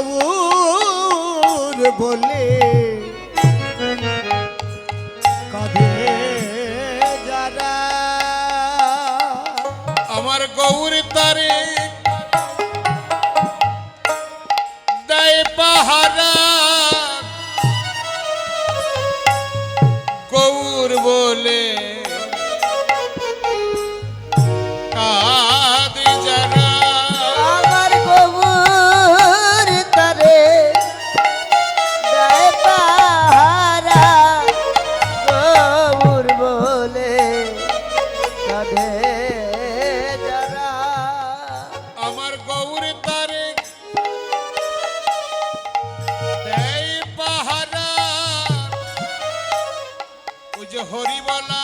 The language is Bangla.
গৌর বলে কাঁদে যারা। আমার গৌর তারে গৌর বলে কাঁদে যারা। আমার গৌর তারে দেয় পাহারা। ওই যে হরি বলা